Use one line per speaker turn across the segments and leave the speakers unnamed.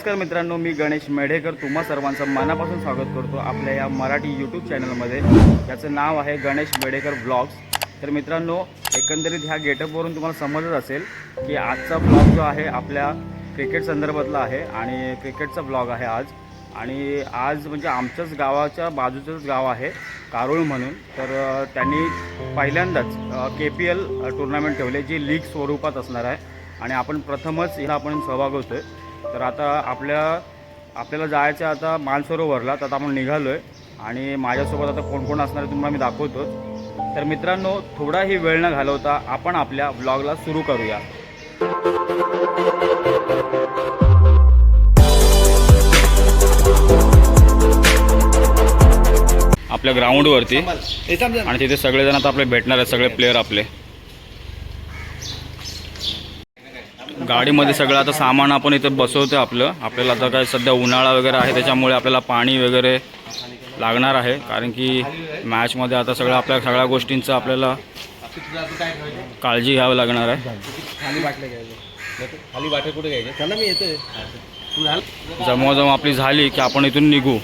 नमस्कार मित्रांनो मी गणेश मेढेकर. तुम्हा सर्वांचं मनापासून स्वागत करतो आपल्या या मराठी यूट्यूब चॅनलमध्ये याचं नाव आहे गणेश मेढेकर ब्लॉग्स तर मित्रांनो एकंदरीत ह्या गेटअपवरून तुम्हाला समजत असेल की आजचा ब्लॉग जो आहे आपल्या क्रिकेट संदर्भातला आहे आणि क्रिकेटचा ब्लॉग आहे आज. आणि आज म्हणजे आमच्याच गावाच्या बाजूचंच गाव आहे कारोळ म्हणून. तर त्यांनी पहिल्यांदाच के पी एल टुर्नामेंट ठेवले जी लीग स्वरूपात असणार आहे. आणि आपण प्रथमच ह्याला आपण सहभाग होतो आहे तर आता आपल्या आपल्याला जायचं आहे आता मानसरोवरला तर आता आपण निघालो आहे आणि माझ्यासोबत आता कोण कोण असणार आहे तुम्हाला मी दाखवतोच. तर मित्रांनो थोडाही वेळ न घालवता आपण आपल्या ब्लॉगला सुरू करूया. आपल्या ग्राउंडवरती आणि तिथे सगळेजण आता आपले भेटणार आहेत सगळे प्लेयर आपले. गाडीमध्ये सगळं आता सामान आपण इथे बसवतो आपलं. आपल्याला आता काय सध्या उन्हाळा वगैरे आहे त्याच्यामुळे आपल्याला पाणी वगैरे लागणार आहे. कारण की मॅचमध्ये आता सगळं आपल्या सगळ्या गोष्टींचं आपल्याला काळजी घ्यावी लागणार आहे.
खाली बाटल्या बाटल्या कुठे चला मी
आपली झाली की आपण इथून निघू.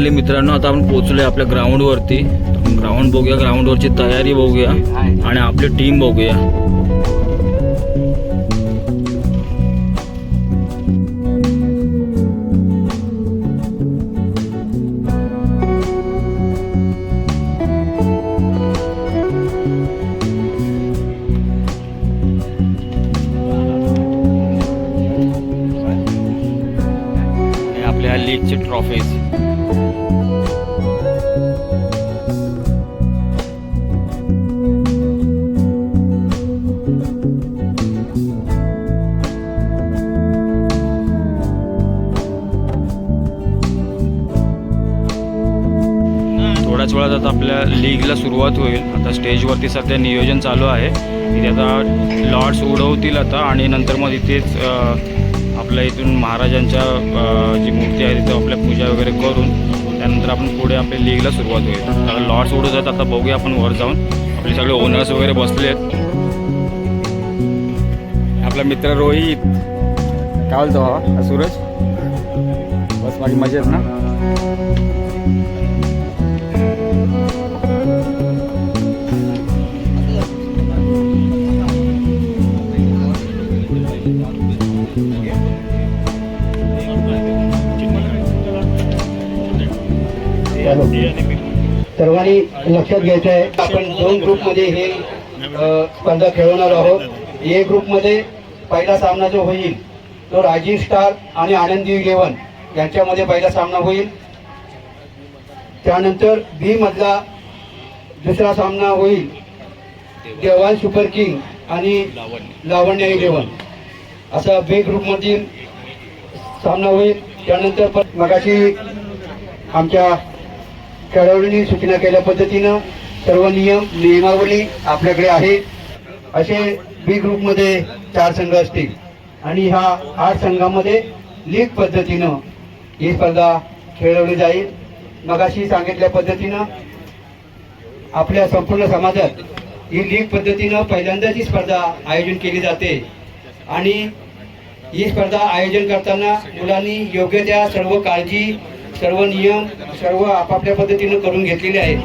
फायनली मित्रांनो आता आपण पोहोचलोय आपल्या ग्राउंडवरती ग्राउंड बघूया ग्राउंडवरची तयारी बघूया आणि आपली टीम बघूया. लीगचे ट्रॉफीज थोड्याच वेळात आता आपल्या लीगला सुरुवात होईल. आता स्टेजवरती सध्या नियोजन चालू आहे. इथे आता लॉर्ड्स उडवतील आता आणि नंतर मग तिथेच आपल्या इथून महाराजांच्या जी मूर्ती आहे तिथं आपल्या पूजा वगैरे करून त्यानंतर आपण पुढे आपल्या लीगला सुरुवात होईल. आता लॉर्ड्स उडत आहेत आता बघूया आपण वर जाऊन. आपले सगळे ओनर्स वगैरे बसले आहेत. आपला मित्र रोहित. काय बोलतो हा सूरज? बस माझी मजा मजेत ना?
लक्षात घ्यायचं आहे. आपण दोन ग्रुपमध्ये हे स्पर्धा खेळवणार आहोत. ए ग्रुपमध्ये पहिला सामना जो होईल तो राजीव स्टार आणि आनंदी इलेव्हन यांच्यामध्ये पहिला सामना होईल. त्यानंतर बी मधला दुसरा सामना होईल देवान सुपर किंग आणि लावण्य इलेव्हन. असा बी ग्रुपमधील सामना होईल. त्यानंतर पण मगाशी आमच्या खेळाडूंनी सूचना केल्या पद्धतीनं सर्व नियम नियमावली आपल्याकडे आहे असे बी ग्रुपमध्ये चार संघ असतील. आणि ह्या आठ संघामध्ये लीग पद्धतीनं ही स्पर्धा खेळवली जाईल. मगाशी सांगितल्या पद्धतीनं आपल्या संपूर्ण समाजात ही लीग पद्धतीनं पहिल्यांदाच ही स्पर्धा आयोजन केली जाते. आणि ही स्पर्धा आयोजन करताना मुलांनी योग्य त्या सर्व काळजी सर्व नियम सर्व आपापल्या पद्धतीनं करून घेतलेले आहेत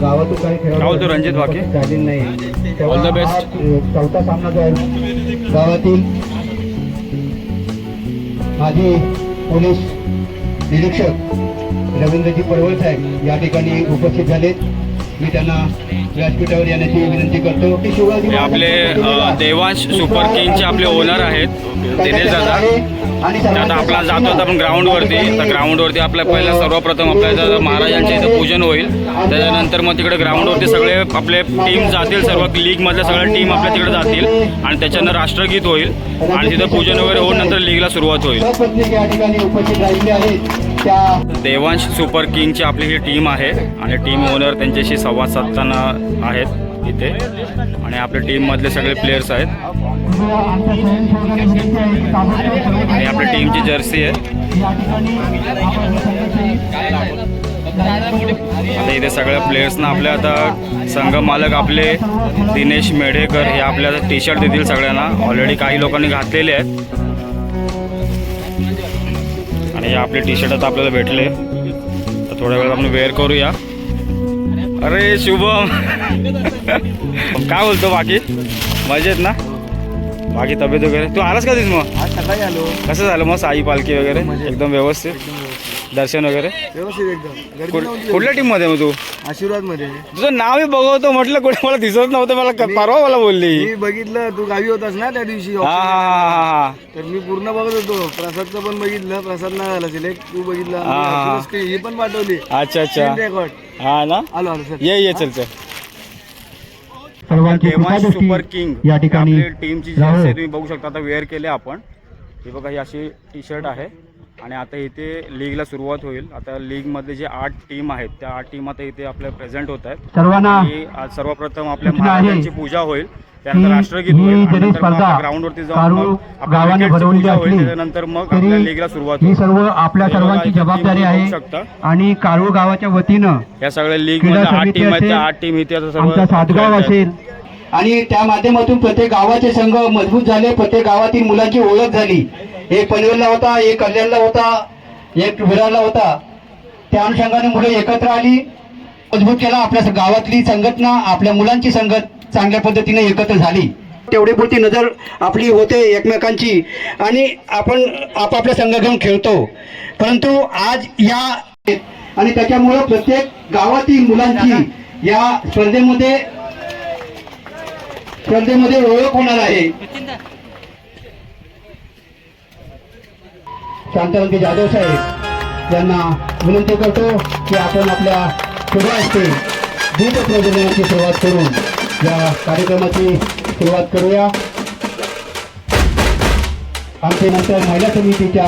गावातून काही खेळाडू
काय बोलतो रणजित वाके?
नाही
best.
हा, अ, चौथा सामना जो आहे ना, गावातील माजी पोलीस निरीक्षक रवींद्रजी पडवळ साहेब या ठिकाणी उपस्थित झालेत. मी त्यांना व्यासपीठावर येण्याची विनंती करतो. की शिवाजी
आपले देवांश सुपर किंगचे आपले ओनर आहेत दिनेश दादा. तर आता आपला जातो आता आपण ग्राउंडवरती तर ग्राउंडवरती आपल्या पहिला सर्वप्रथम आपल्या महाराजांचे इथं पूजन होईल. त्याच्यानंतर मग तिकडे ग्राउंडवरती सगळे आपले टीम जातील सर्व लीगमधल्या सगळ्या टीम आपल्या तिकडे जातील. आणि त्याच्यानं राष्ट्रगीत होईल. आणि तिथं पूजन वगैरे होऊन नंतर लीगला सुरुवात होईल.
पत्रिका या ठिकाणी उपस्थित आहेत. त्या
देवांश सुपर किंगची आपली ही टीम आहे आणि टीम ओनर त्यांच्याशी संवाद साधताना आहेत इथे. आणि आपल्या टीममधले सगळे प्लेयर्स आहेत. आणि आपल्या टीमची जर्सी आहे. आता इथे सगळ्या प्लेयर्सना आपल्या आता संघ मालक आपले दिनेश मेढेकर हे आपल्याला टी शर्ट देतील सगळ्यांना. ऑलरेडी काही लोकांनी घातलेले आहेत. आणि आपले टी शर्ट आता आपल्याला भेटले. तर थोड्या वेळात आपण वेअर करूया. अरे शुभम. काय बोलतो बाकी? मजेत ना? बाकी तब्येत वगैरे? तू आलास का तिथं मग?
आज सकाळी आलो.
कसं झालं मग साई पालखी वगैरे? एकदम व्यवस्थित? दर्शन वगैरे?
व्यवस्थित एकदम.
कुठल्या टीममध्ये मग तू?
आशीर्वादमध्ये
तुझं नाव मी बघवतो म्हटलं कुठे मला दिसत नव्हतं मला परवा मला बोलली.
मी बघितलं तू गावी होतास ना त्या दिवशी
हा हा हा हा.
तर मी पूर्ण बघत होतो. प्रसादचं पण बघितलं प्रसाद नाही झाला सिलेक्ट तू बघितलं.
हा, हा.
आणि ही पण पाठवली.
अच्छा अच्छा.
रेकॉर्ड
हा ना?
आलो आलो सर
ये ये चल चल.
सर्वांची
देवांश
कृपादृष्टी
सुपर किंग
या ठिकाणी
आपली टीमची
राहो.
जर्सी तुम्ही बघू शकता आता वेअर केले आपण. ही बघा ही अशी टी शर्ट आहे. आणि आता इथे लीगला सुरुवात होईल. आता लीगमध्ये जे आठ टीम आहेत त्या आठ टीम आता इथे आपल्या प्रेझेंट होत आहेत.
सर्वांना
आज सर्वप्रथम आपल्या महाराजांची पूजा होईल. त्यानंतर राष्ट्रगीत होईल. ग्राउंडवरती जाऊन पूजा होईल.
असली
त्याच्यानंतर मग आपल्या लीगला सुरुवात
ही
होईल.
सर्व आपल्या सर्वांची जबाबदारी आहे. आणि कारूळ गावाच्या वतीनं
या सगळ्या लीग आठ टीम आहेत त्या आठ टीम इथे आता सर्व
आमचा सातगाव. असेल. आणि त्या माध्यमातून प्रत्येक गावाचे संघ मजबूत झाले प्रत्येक गावातील मुलांची ओळख झाली. एक पनवेलला होता एक कल्याणला होता एक विरारला होता. त्या अनुषंगाने मुलं एकत्र आली. मजबूत केला आपल्या गावातली संघटना आपल्या मुलांची संगत चांगल्या पद्धतीने एकत्र झाली. तेवढी पुरती नजर आपली होते एकमेकांची. आणि आपण आपापल्या संघ घेऊन खेळतो. परंतु आज या आणि त्याच्यामुळं प्रत्येक गावातील मुलांची या स्पर्धेमध्ये स्पर्धेमध्ये ओळख होणार आहे. शांतावंती जाधव साहेब यांना विनंती करतो की आपण आपल्या सुरू असते दीप प्रज्वलनाची सुरुवात करून या कार्यक्रमाची सुरुवात करूया. आमचे नंतर महिला समितीच्या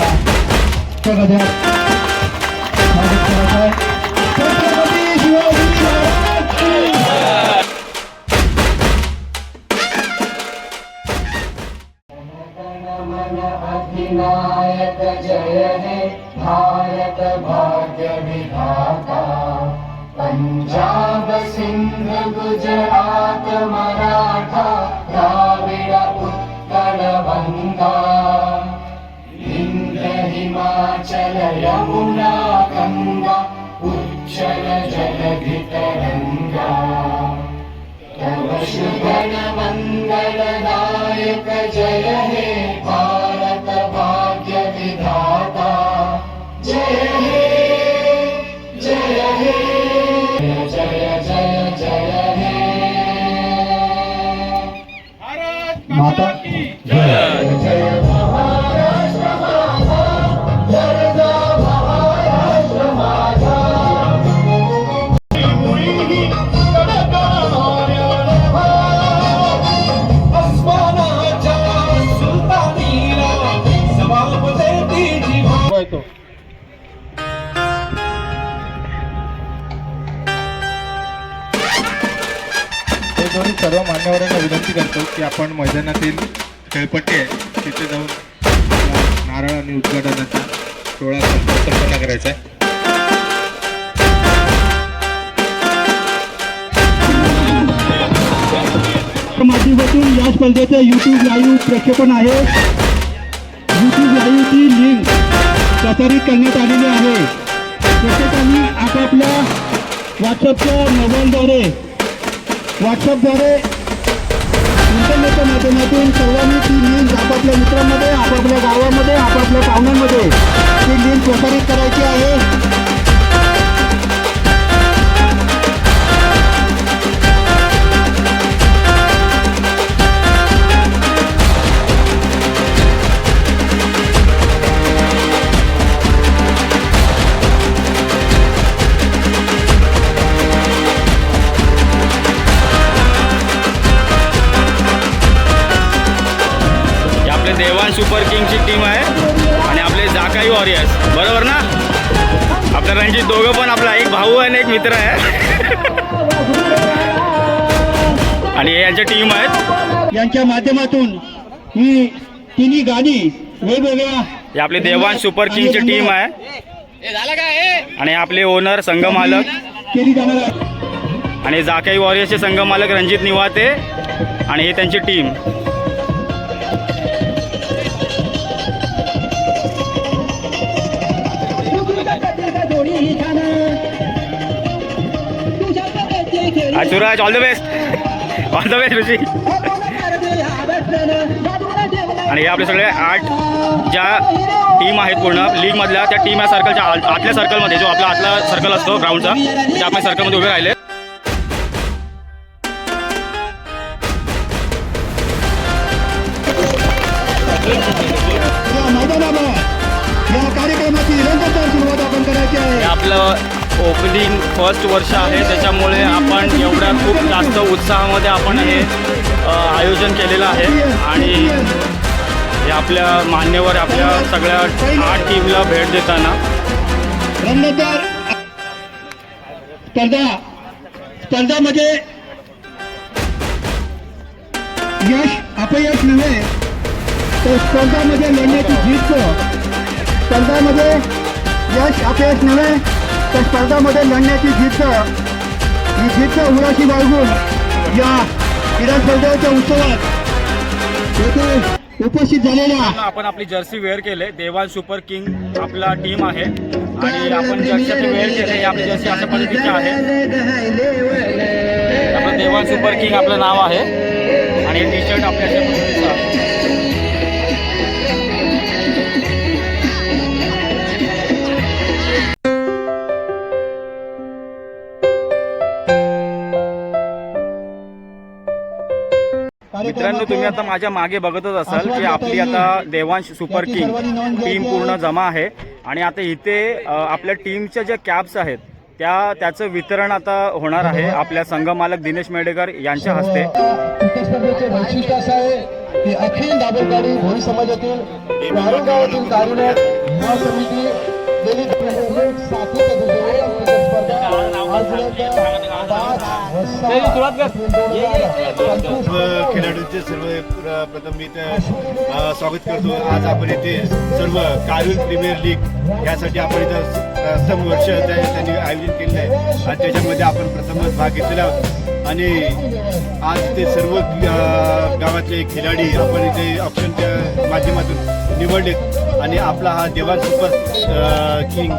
गजात
जात मराठा काविड पुत्रणङ्गा इन्द्र हिमाचल रमुना गा पुल जगदित गङ्गा करशुगन जय हे।
माता
सर्व मान्यवरांना विनंती करतो की आपण मैदानातील खेळपट्टी आहे तिथे जाऊन नारळ आणि उद्घाटनाचा सोहळा संपन्न करायचा आहे.
माध्यमातून या स्पर्धेचं युट्यूब लाईव्ह प्रक्षेपण आहे. युट्यूब लाईव्हची लिंक प्रसारित करण्यात आलेली आहे. प्रत्येकाने आपापल्या व्हॉट्सअपच्या मोबाईलद्वारे व्हॉट्सअपद्वारे इंटरनेटच्या माध्यमातून सर्वांनी ती लिंक आपापल्या मित्रांमध्ये आपापल्या गावामध्ये आपापल्या पाहुण्यांमध्ये ती लिंक प्रसारित करायची आहे.
यांच्या
माध्यमातून ही तिन्ही गाणी वेगवेगळ्या
हे आपले देवान सुपर किंगची टीम आहे. आणि हे? आपले ओनर संघ मालक. आणि जाकाई वॉरियर्सचे संघ मालक रणजित निवाते आणि हे त्यांची team Suraj all the best all the best Rishi आणि हे आपले सगळे आठ ज्या टीम आहेत पूर्ण लीगमधल्या त्या टीम या सर्कलच्या आत- आतल्या सर्कलमध्ये जो आपला आतला सर्कल असतो ग्राउंडचा त्या आपल्या सर्कलमध्ये उभे राहिले. आपलं ओपनिंग फर्स्ट वर्ष आहे त्याच्यामुळे आपण एवढ्या खूप जास्त उत्साहामध्ये आपण हे आयोजन केलेलं आहे. आणि आपल्या मान्यवर आपल्या सगळ्या आठ टीमला भेट देताना.
रंगतदार स्पर्धा स्पर्धामध्ये यश अपयश नव्हे तर स्पर्धामध्ये लढण्याची जिद्द स्पर्धामध्ये यश अपयश नव्हे तर स्पर्धामध्ये लढण्याची जिद्द ही जिद्द उराशी बाळगून या क्रीडा स्पर्धेच्या उत्सवात. येथे उपस्थित झालेल्या
आपण आपली जर्सी वेअर केले. देवाल सुपर किंग आपला टीम आहे. आणि आपण जर्सी वेअर केले आपली जर्सी अशा पद्धतीची आहे. देवाल सुपर किंग आपलं नाव आहे. आणि टी शर्ट आपल्या मित्रांनो तुम्ही आता माझ्या मागे बघतच असाल की आपली आता देवांश सुपर किंग टीम पूर्ण जमा आहे. आणि आता इथे आपल्या टीमच्या ज्या कॅब्स आहेत त्या त्याचं वितरण आता होणार आहे आपल्या संघमालक दिनेश मेडेकर यांच्या हस्ते.
क्रिकेट स्पर्धेचे वैशिष्ट्य असं आहे की अखिल दाबेलगाडी भोई समाजातील गावातील समिती गेली
खेळाडूंचे सर्व प्र- प्रथम मी स्वागत करतो. आज आपण इथे सर्व कारुल प्रीमियर लीग यासाठी आपण इथं सम प्रथम वर्ष त्यांनी आयोजन केलेलं आहे. आणि त्याच्यामध्ये आपण प्रथमच भाग घेतलेला आहोत. आणि आज ते सर्व गावातले खिलाडी आपण इथे ऑप्शनच्या माध्यमातून निवडलेत. आणि आपला हा देवा सुपर किंग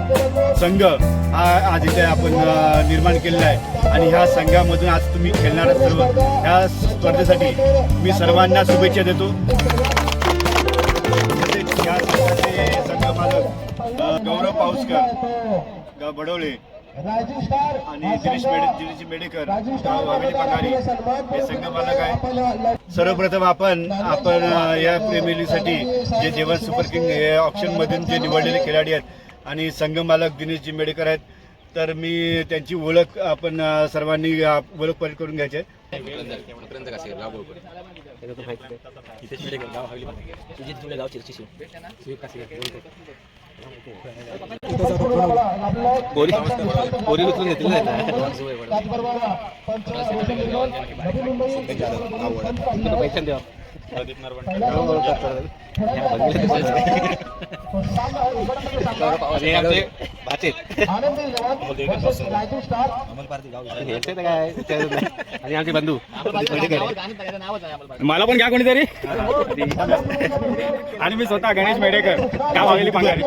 संघ हा आज इथे आपण निर्माण केलेला आहे. आणि ह्या संघामधून आज तुम्ही खेळणाऱ्या सर्व ह्या स्पर्धेसाठी मी सर्वांना शुभेच्छा देतो. या संघाचे संघ मालक गौरव पाऊसकर गाव बडोळे आणि दिनेश मेडे दिनेश मेडेकर पगारी हे संघ मालक आहे. सर्वप्रथम आपण आपण या प्रीमियर लीगसाठी जे जेवण सुपर किंग हे ऑप्शनमधून जे निवडलेले खेळाडी आहेत आणि संघ मालक दिनेशजी मेडेकर आहेत. तर मी त्यांची ओळख आपण सर्वांनी ओळख परीत करून घ्यायची आहे.
पोरी उचलून घेतलेलं आहे
त्याचबरोबर पंच
हे. आणि आमचे बंधू
मला पण घ्या कोणीतरी आणि मी स्वतः गणेश मेडेकर गाव हवेली पंगारी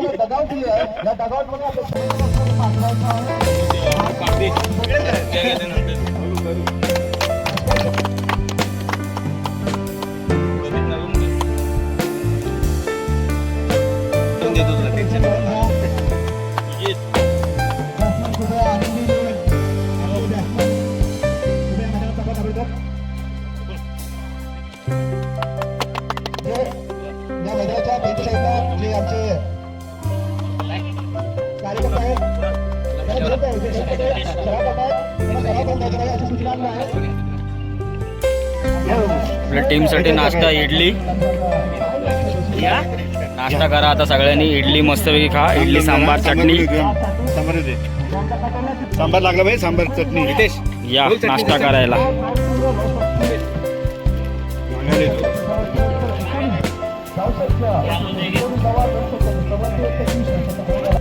टीमसाठी नाश्ता इडली. नाश्ता करा आता सगळ्यांनी. इडली मस्तपैकी खा. इडली सांबार चटणी.
सांबार लागला पाहिजे सांबार चटणी.
या नाश्ता करायला.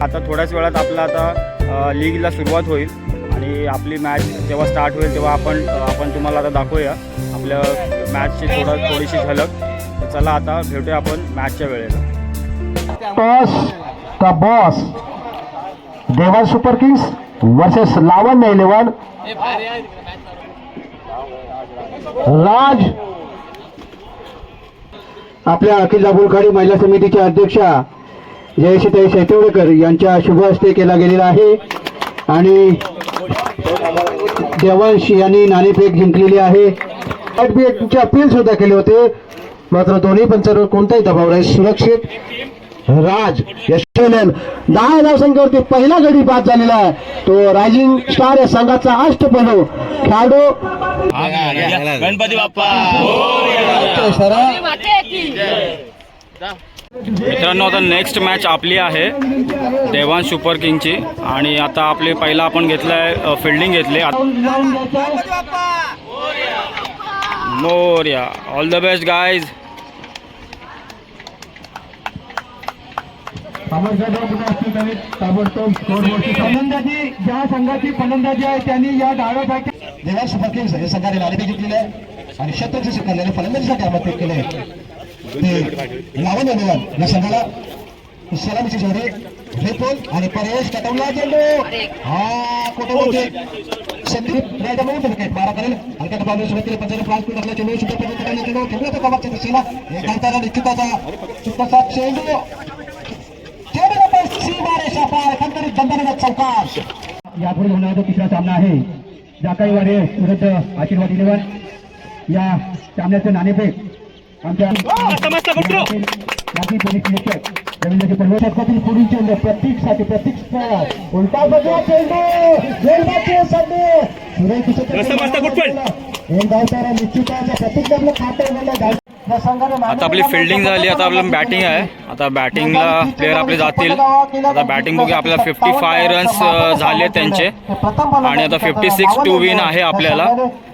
आता थोड्याच वेळात आपला आता लीगला सुरुवात होईल. आणि आपली मॅच जेव्हा स्टार्ट होईल तेव्हा आपण आपण तुम्हाला आता दाखवूया. आपल्या मॅचची थोडं थोडीशी झलक. तर चला आता भेटूया आपण मॅचच्या वेळेला.
टॉस का boss. Devan super kings versus Lavanya eleven Raj
आपल्या अखिल दाभोळखाडी महिला समितीच्या अध्यक्षा जयशिताई शेतवडेकर यांच्या शुभ हस्ते केला गेलेला आहे. आणि देवांश यांनी नाणेफेक जिंकलेली आहे. ची अपील सुद्धा केले होते. मात्र दोन्ही पंचांवर कोणताही दबाव नाही. सुरक्षित राज यशोलन दहा धावसंख्येवरती पहिला गडी बाद झालेला आहे. तो रायझिंग स्टार या संघाचा अष्टपैलू खेळाडू.
गणपती बाप्पा. मित्रांनो आता नेक्स्ट मॅच आपली आहे देवान सुपर किंगची. आणि आता आपले पहिला आपण घेतलं आहे फिल्डिंग घेतली. Morya all the best guys
फलंदाजी ज्या संघाची फलंदाजी आहे त्यांनी या डाव्या
हे संघाने नाणेफेक जिंकलेले आहे आणि शतक स्वीकारलेले फलंदाजीसाठी आमंत्रित केले ते इलेव्हन या संघाला. सलामीची जोडी. रिपोल आणि परेश कटवला चेंडू हा कुठे होते संदीप विकेट मारा करेल. हलक्या टपावली सुरुवातीला पंचायत फ्लास टाकला चेंडू सुद्धा पद्धतीने चेंडू खेळला तो कमाच्या दिशेला एक धावताना निश्चिताचा सुद्धा चेंडू चेंडू नंबर सीमा रेषा पार कंतरीत दंडनेचा चौकार
यापुढे होणारा तिसरा सामना आहे जाकाई वारे विरुद्ध आशीर्वाद इलेव्हन या सामन्याचे नाणेफेक आमच्या पोलीस निरीक्षक पनवेल षटकातील पुढील चेंडू प्रत्येकसाठी प्रत्येक स्पर्धात उलटा बदला चेंडू. वेलबाचे संधी एक धावतारा निश्चिताच्या आपलं खातं संघाने
आता आपली फिल्डिंग झाली आता आपलं बॅटिंग आहे. आता बॅटिंगला प्लेअर आपले जातील. आता बॅटिंग बघूया आपल्याला फिफ्टी फाय रन्स झाले त्यांचे. आणि आता फिफ्टी सिक्स टू विन आहे आपल्याला.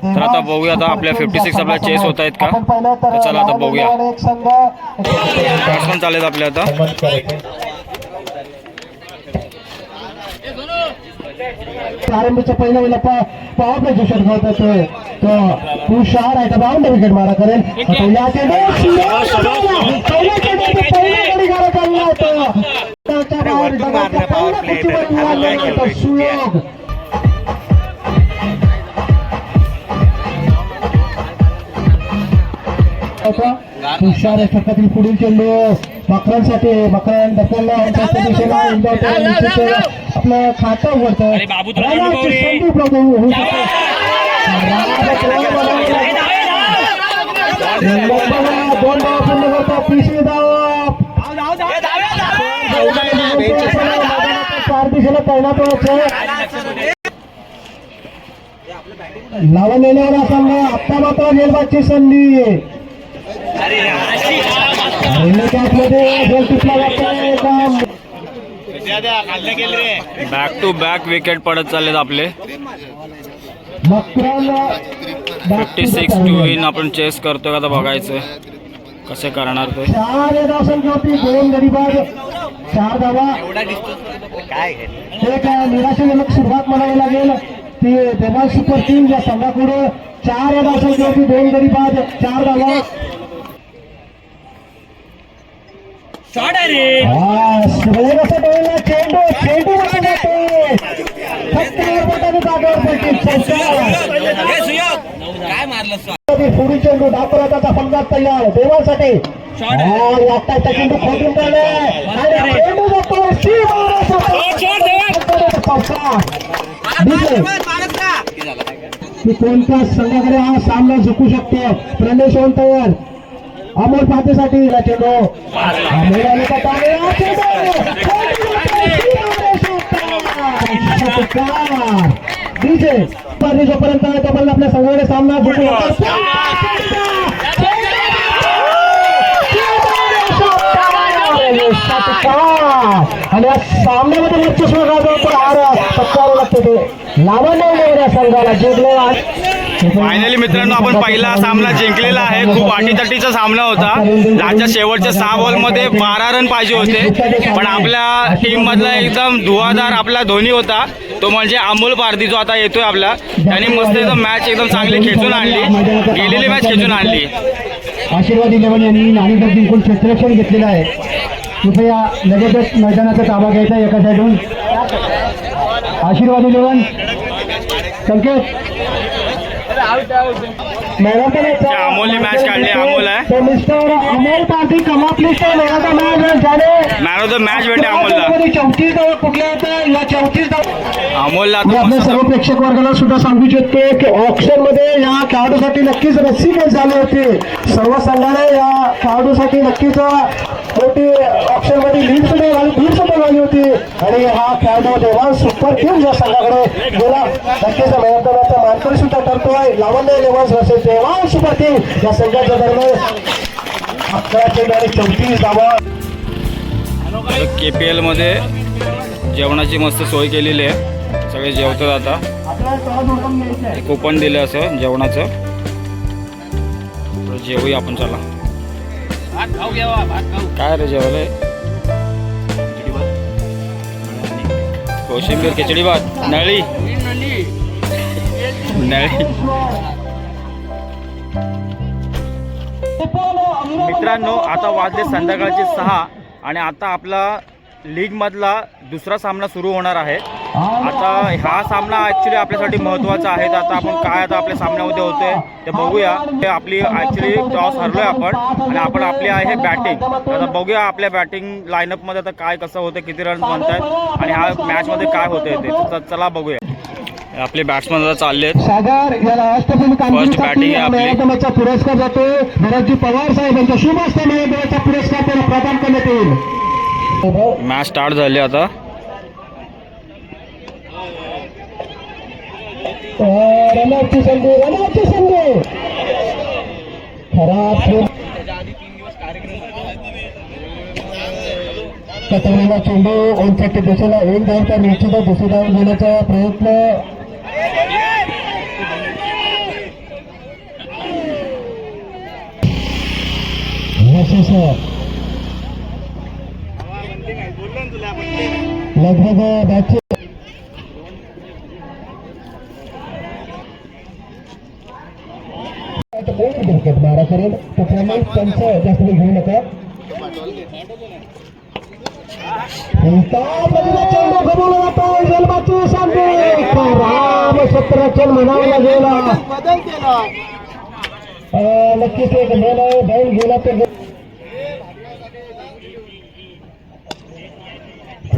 तर आता बघूया आता आपल्या फिफ्टी सिक्स आपल्याला चेस होत आहेत का? तर चला आता बघूया
एक संघ.
बॅट्समन चालेल आपले आता.
प्रारंभीच्या पहिल्या वेळेला पॉवर प्ले जो शॉट खेळत होते तो तुषार आहे बाउंड विकेट मारा करेल. पहिल्या सुयोग. तुषार या षटकातील पुढील चेंडू. त्याच्या दिशेला इंजावतो. निश्चित आपलं खातं उघडतं. राणाची संधी उपलब्ध होऊ शकते दोन पूर्ण करतो. चार दिशेला पोहोचतो लावून येणारा संघ आत्ता मात्र निर्वाची संधी.
बॅक टू बॅक विकेट पडत चाललेत आपले. फिफ्टी सिक्स टू विन आपण चेस करतो का आता बघायचं. कसे करणार ते.
चार चार धावा एक सुरुवात म्हणावी लागेल ती देवा सुपर टीम या संघाकडे चार या धावसंख्येवरती दोन गरीबाद चार धावा. चेंडू चेंडू मध्ये जातोय. फक्त बोटाने जागेवर पडतील. चौकार. पुढील चेंडू डापराचा फलंदाज तयार. देवासाठी. हा, चेंडू खोटून चेंडू. की कोणत्या संघाकडे हा सामना जिंकू शकतो? प्रणेश तयार. अमोल पाहतेसाठी हा चेंडू अमोल आले. डीजे पारणी जोपर्यंत आहे तोपर्यंत आपल्या संघाकडे सामना आणि या सामन्यामध्ये वर्चस्व गाजवतो. हार पत्करावं लागते ते लावण्य संघाला. जिंकले
फायनली मित्रांनो आपण पहिला सामना जिंकलेला आहे. खूप अटीतटीचा सामना होता. लास्टच्या शेवटच्या सहा बॉलमध्ये बारा रन पाहिजे होते. पण आपल्या टीम मधला एकदम धुवाधार आपला धोनी होता. तो म्हणजे अमोल पारधी जो आता येतोय आपला. त्याने मस्त एकदम मॅच एकदम चांगली खेचून आणली. गेलेली मॅच खेचून आणली.
आशीर्वाद इलेव्हन यांनी नाणेफेक जिंकून क्षेत्ररक्षण घेतलेलं आहे. कृपया लगेचच मैदानाचा ताबा घ्यायचा एका साईडून आशीर्वाद इलेव्हन. संकेत.
अमोलने match काढली, अमोल आहे.
Match
man of the match भेटले अमोलला. अमोलला
सर्व प्रेक्षक वर्गाला सुद्धा सांगू इच्छितो की ऑप्शनमध्ये या खेळाडूसाठी नक्कीच रस्सी झाली होती. सर्व संघाने या खेळाडूसाठी नक्कीच मोठी ऑप्शनमध्ये लीड सुद्धा झाली लीड सुद्धा झाली होती. आणि हा खेळाडू देवा सुपर किंग्स या संघाकडे गेला नक्कीच मेहनताचा मानकरी सुद्धा ठरतोय Lavanya elevens versus Deva super king या संघाच्या दरम्यान अकरा चेंडू आणि चौतीस धावा.
के पी एलमध्ये जेवणाची मस्त सोय केलेली आहे. सगळे जेवतात आता. कुपन दिलं असं जेवणाचं. जेवूया आपण चला. काय रे जेवलंय कोशिंबीर खिचडी भात. नळी. नळी. मित्रांनो आता वाजले संध्याकाळचे सहा आणि आता आपला लीग मधला दुसरा सामना सुरू होणार आहे. आता हा सामना ऍक्च्युली आपल्यासाठी महत्त्वाचा आहे. तर आता आपण काय आता आपल्या सामन्यामध्ये होतोय ते बघूया. ते आपली ऍक्च्युली टॉस हरलोय आपण आणि आपण आपली आहे बॅटिंग आता बघूया आपल्या बॅटिंग लाईनअपमध्ये आता काय कसं होतं किती रन्स बनतायत आणि हा मॅचमध्ये काय होतंय ते. तर चला बघूया. आपले बॅट्समन आता चालले आहेत आपली.
मॅरेथॉनचा पुरस्कार जातो. भरतजी पवार साहेब यांच्या शुभ पुरस्कार प्रदान करण्यात येईल.
मॅच स्टार्ट झाली आता
रनआउटची संधी रनआउटची संधी खराब खेळ. चेंडू ओनसाठी दिशेला एक धाव तर दुसरी धाव घेण्याचा प्रयत्न यशस्वी. लगभग बॅटची क्रिकेट मारा करेल त्याच्यामुळे पंच जास्त वेळ घेऊ नका पहिला चेंडू गमावला जातो जन्माची शांती राम क्षेत्ररक्षण म्हणावं लागेल अं, नक्कीच एक मेन आहे बैल गेला तर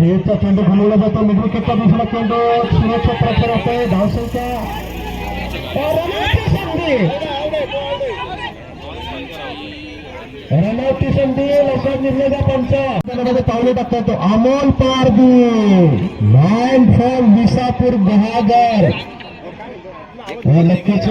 खेळचा चेंडू घुमवला जातो मिडल विकेटचा दुसरा चेंडू सुरक्षा प्रकार होतोय धावसंख्या रनआउटची संधी रनआउटची संधी लक्षात निर्णय पंच त्यामध्ये पावले टाकतात तो अमोल पारदी मॅन फ्रॉम विसापूर बहागर हे नक्कीच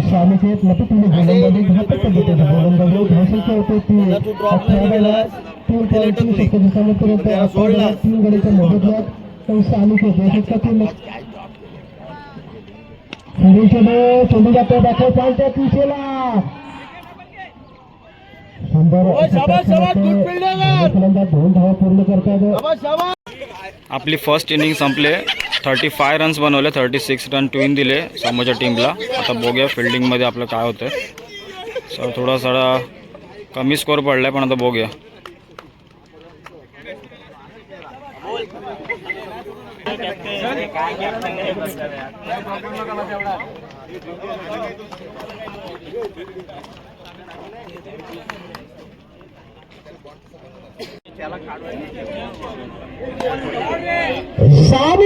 आहे. तो स्वामीचे लपितून गोलंदाजी घातक पद्धतीने गोलंदाजी धावसंख्या होते. ती अठरा तीन पॉईंट तीन षटकाच्या सामन्यापर्यंत अठरा तीन गडीच्या मोबदल्यात चेंडू जातो दाखल दिशेला. दोन धावा पूर्ण करतात
आपली फर्स्ट इनिंग संपले. थर्टी फाय रन्स बनवले thirty six run to win दिले समोरच्या टीमला आता बघूया फिल्डिंगमध्ये आपलं काय होतं सर थोडा सडा कमी स्कोर पडला आहे पण आता बघूया.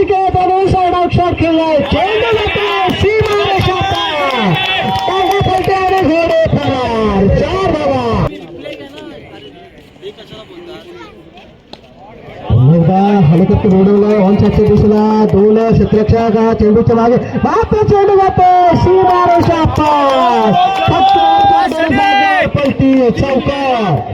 सानिकेत अनुसार अक्षर खेळलाय. चेंडू जातो सीमा रेषाचा टांगा पलटे आणि घोडे फरार चार धावा मुलगा हलकत ऑन साईडच्या दिशेला दोन क्षेत्ररक्षक चेंडूच्या मागे. मात्र चेंडू जातो. सीमारेषा पास फक्त जागेवर पलटी चौकार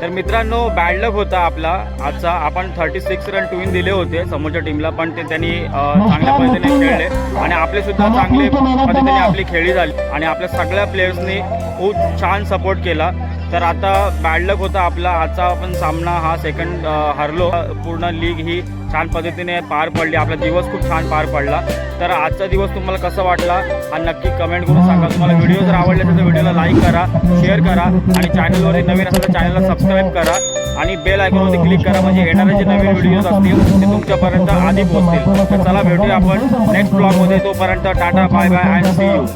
तर मित्रांनो बॅड लक होता आपला. आजचा आपण थर्टी सिक्स रन टू दिले होते समोरच्या टीमला पण ते त्यांनी चांगल्या पद्धतीने खेळले. आणि आपले सुद्धा चांगले पद्धतीने आपली खेळी झाली. आणि आपल्या सगळ्या प्लेयर्सनी खूप छान सपोर्ट केला. तर आता बॅड लक होता आपला. आजचा आपण सामना हा सेकंड हरलो. पूर्ण लीग ही छान पद्धतीने पार पडली. आपला दिवस खूप छान पार पडला. तर आजचा दिवस तुम्हाला कसा वाटला? हा नक्की कमेंट करून सांगा. तुम्हाला व्हिडिओ जर आवडले तर व्हिडिओला लाईक करा शेअर करा आणि चॅनलवर नवीन असेल तर चॅनलला सबस्क्राईब करा आणि बेल आयकॉनवरती क्लिक करा. म्हणजे येणारे जे नवीन व्हिडिओज असतील ते तुमच्यापर्यंत आधी पोहोचतील. तर चला भेटूया आपण नेक्स्ट ब्लॉगमध्ये तोपर्यंत tata bye bye and see you